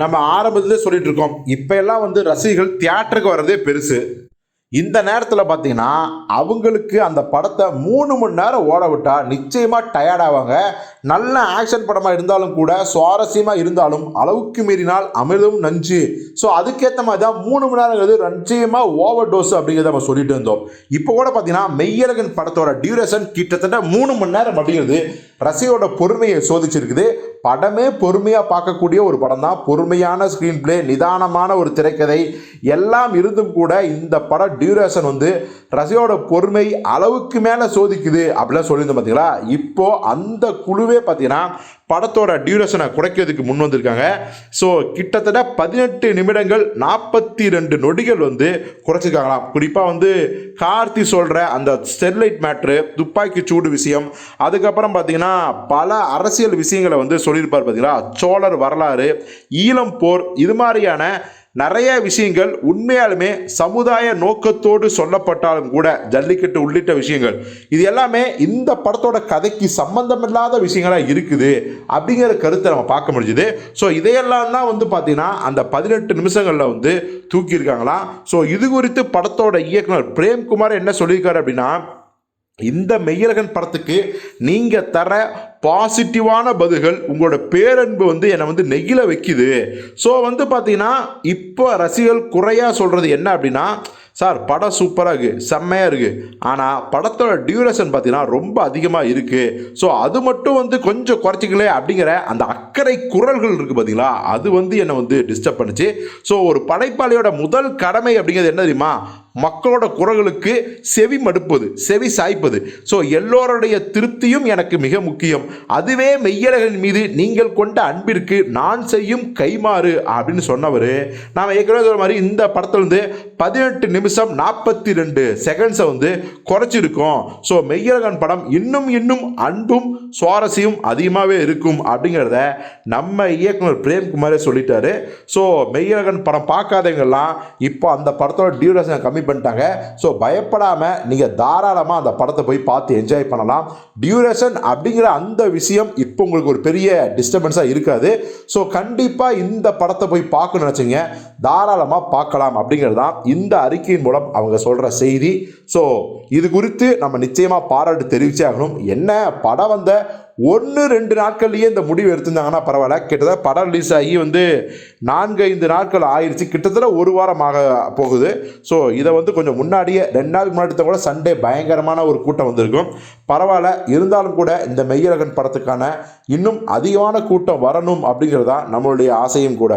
நம்ம ஆரம்பத்துலேயே சொல்லிட்டு இருக்கோம். இப்போ எல்லாம் வந்து ரசிகர்கள் தியேட்டருக்கு வர்றதே பெருசு. இந்த நேரத்தில் பார்த்தீங்கன்னா அவங்களுக்கு அந்த படத்தை மூணு மணி நேரம் ஓட விட்டால் நிச்சயமாக டயர்ட் ஆவாங்க. நல்ல ஆக்ஷன் படமாக இருந்தாலும் கூட சுவாரஸ்யமாக இருந்தாலும் அளவுக்கு மீறினால் அமிர்தம் நஞ்சு. ஸோ அதுக்கேற்ற மாதிரி தான் மூணு மணி நேரங்கிறது நிச்சயமாக ஓவர் டோஸ் அப்படிங்கிறத நம்ம சொல்லிட்டு இருந்தோம். இப்போ கூட பார்த்தீங்கன்னா மெய்யழகன் படத்தோட டியூரேஷன் கிட்டத்தட்ட மூணு மணி நேரம் அப்படிங்கிறது ரசிகரோட பொறுமையை சோதிச்சிருக்குது. படமே பொறுமையாக பார்க்கக்கூடிய ஒரு படம் தான் பொறுமையான ஸ்க்ரீன் பிளே நிதானமான ஒரு திரைக்கதை. எல்லாம் இருந்தும் கூட இந்த பட டியூரேஷன் வந்து ரசிகரோட பொறுமை அளவுக்கு மேலே சோதிக்குது அப்படிலாம் சொல்லியிருந்தோம் பார்த்தீங்களா இப்போ அந்த குழுவே பார்த்தீங்கன்னா படத்தோட டியூரேஷனை குறைக்கிறதுக்கு முன் வந்திருக்காங்க. ஸோ கிட்டத்தட்ட பதினெட்டு நிமிடங்கள் நாற்பத்தி ரெண்டு நொடிகள் வந்து குறைச்சிருக்காங்களாம். குறிப்பாக வந்து கார்த்தி சொல்கிற அந்த ஸ்டெர்லைட் மேட்ரு துப்பாக்கி சூடு விஷயம் அதுக்கப்புறம் பார்த்தீங்கன்னா பல அரசியல் விஷயங்களை வந்து சொல்லியிருப்பார் பார்த்தீங்களா சோழர் வரலாறு ஈழம் போர் இது மாதிரியான நிறைய விஷயங்கள் உண்மையாலுமே சமுதாய நோக்கத்தோடு சொல்லப்பட்டாலும் கூட ஜல்லிக்கட்டு உள்ளிட்ட விஷயங்கள் இது எல்லாமே இந்த படத்தோட கதைக்கு சம்பந்தமில்லாத விஷயங்களாக இருக்குது அப்படிங்கிற கருத்தை நம்ம பார்க்க முடிஞ்சுது. ஸோ இதையெல்லாம் தான் வந்து பார்த்தீங்கன்னா அந்த பதினெட்டு நிமிஷங்களில் வந்து தூக்கியிருக்காங்களாம். ஸோ இது குறித்து படத்தோட இயக்குனர் பிரேம்குமார் என்ன சொல்லியிருக்காரு அப்படின்னா இந்த மெய்யழகன் படத்துக்கு நீங்கள் தர பாசிட்டிவான பதில்கள் உங்களோட பேரன்பு வந்து என்னை வந்து நெகில வைக்குது. ஸோ வந்து பார்த்தீங்கன்னா இப்போ ரசிகர்கள் குறையாக சொல்கிறது என்ன அப்படின்னா சார் படம் சூப்பராக இருக்குது செம்மையாக இருக்குது ஆனால் படத்தோட டியூரேஷன் பார்த்தீங்கன்னா ரொம்ப அதிகமாக இருக்குது ஸோ அது மட்டும் வந்து கொஞ்சம் குறைச்சிக்கலே அப்படிங்கிற அந்த அக்கறை குரல்கள் இருக்குது பார்த்தீங்களா அது வந்து என்னை வந்து டிஸ்டர்ப் பண்ணுச்சு. ஸோ ஒரு படைப்பாளியோட முதல் கடமை அப்படிங்கிறது என்ன தெரியுமா? மக்களோட குரல்களுக்கு செவி மடுப்பது செவி சாய்ப்பது. ஸோ எல்லோருடைய திருப்தியும் எனக்கு மிக முக்கியம். அதுவே மெய்யழகன் மீது நீங்கள் கொண்ட அன்பிற்கு நான் செய்யும் கைமாறு அப்படின்னு சொன்னவர். நாம் ஏற்கனவே சொன்ன மாதிரி இந்த படத்துலேருந்து பதினெட்டு நிமிஷம் நாற்பத்தி ரெண்டு செகண்ட்ஸை வந்து குறைச்சிருக்கோம். ஸோ மெய்யழகன் படம் இன்னும் இன்னும் அன்பும் சுவாரஸ்யம் அதிகமாகவே இருக்கும் அப்படிங்கிறத நம்ம இயக்குனர் பிரேம்குமாரே சொல்லிட்டாரு. ஸோ மெய்யழகன் படம் பார்க்காதவங்கெல்லாம் இப்போ அந்த படத்தோட டியூரேஷன் கம்மி பண்ணிட்டாங்க. ஸோ பயப்படாமல் நீங்கள் தாராளமாக அந்த படத்தை போய் பார்த்து என்ஜாய் பண்ணலாம். டியூரேஷன் அப்படிங்கிற அந்த விஷயம் இப்போ உங்களுக்கு ஒரு பெரிய டிஸ்டர்பன்ஸாக இருக்காது. ஸோ கண்டிப்பாக இந்த படத்தை போய் பார்க்கணும்னு நினச்சிங்க. தாராளமாக பார்க்கலாம் அப்படிங்கிறது தான் இந்த அறிக்கையின் மூலம் அவங்க சொல்கிற செய்தி. ஸோ இது குறித்து நம்ம நிச்சயமாக பாராட்டு தெரிவிச்சே ஆகணும். என்ன படம் வந்த ஒன்று ரெண்டு நாட்கள்லேயே இந்த முடிவு எடுத்திருந்தாங்கன்னா பரவாயில்ல. கிட்டத்தட்ட படம் ரிலீஸ் ஆகி வந்து நான்கு ஐந்து நாட்கள் ஆயிடுச்சு கிட்டத்தட்ட ஒரு வாரம் ஆக போகுது. ஸோ இதை வந்து கொஞ்சம் முன்னாடியே ரெண்டு நாளுக்கு முன்னாடி கூட சண்டே பயங்கரமான ஒரு கூட்டம் வந்திருக்கும். பரவாயில்ல. இருந்தாலும் கூட இந்த மெய்யழகன் படத்துக்கான இன்னும் அதிகமான கூட்டம் வரணும் அப்படிங்கிறது தான் நம்மளுடைய ஆசையும் கூட.